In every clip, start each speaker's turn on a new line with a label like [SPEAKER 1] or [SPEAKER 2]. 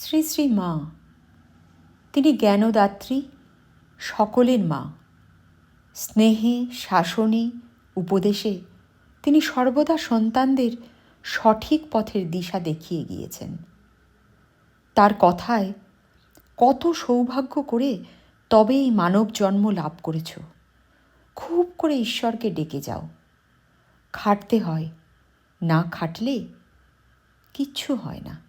[SPEAKER 1] শ্রী শ্রী মা। তিনি জ্ঞানদাত্রী, সকলের মা। স্নেহে, শাসনে, উপদেশে তিনি সর্বদা সন্তানদের সঠিক পথের দিশা দেখিয়ে গিয়েছেন। তার কথায়, কত সৌভাগ্য করে তবে এই মানব জন্ম লাভ করেছ। খুব করে ঈশ্বরকে ডেকে যাও। খাটতে হয়, না খাটলে কিচ্ছু হয় না।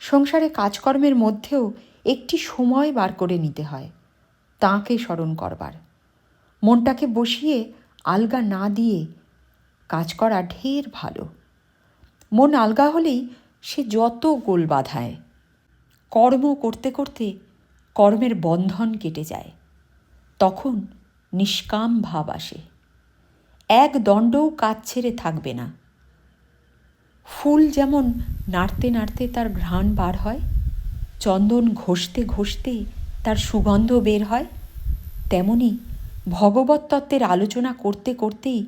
[SPEAKER 1] সংসারে কাজকর্মের মধ্যেও একটি সময় বার করে নিতে হয়। তাঁকে স্মরণ করবার। মনটাকে বসিয়ে আলগা না দিয়ে কাজ করা ঢের ভালো। মন আলগা হলেই সে যত গোল বাধায়। কর্ম করতে করতে কর্মের বন্ধন কেটে যায়। তখন নিষ্কাম ভাব আসে। এক দণ্ডও কাজ ছেড়ে থাকবে না। ফুল যেমন নাড়তে নাড়তে তার ঘ্রাণ বার হয়, চন্দন ঘষতে ঘষতে তার সুগন্ধ বের হয়, তেমনি ভগবত তত্ত্বের আলোচনা করতে করতেই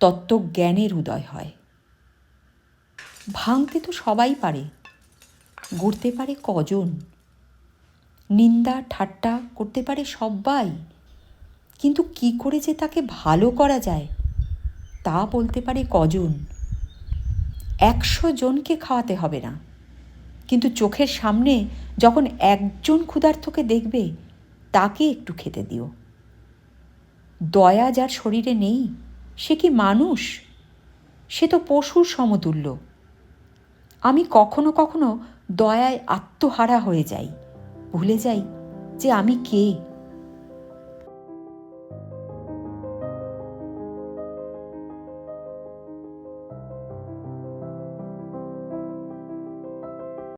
[SPEAKER 1] তত্ত্বজ্ঞানের উদয় হয়। ভাঙতে তো সবাই পারে, গড়তে পারে কজন? নিন্দা ঠাট্টা করতে পারে সবাই কিন্তু কি করে যে তাকে ভালো করা যায়, তা বলতে পারে কজন? একশো জনকে খাওয়াতে হবে না। কিন্তু চোখের সামনে যখন একজন ক্ষুধার্থকে দেখবে, তাকে একটু খেতে দিও। দয়া যার শরীরে নেই, সে কি মানুষ? সে তো পশুর সমতুল্য। আমি কখনো কখনো দয়ায় আত্মহারা হয়ে যাই। ভুলে যাই যে আমি কে।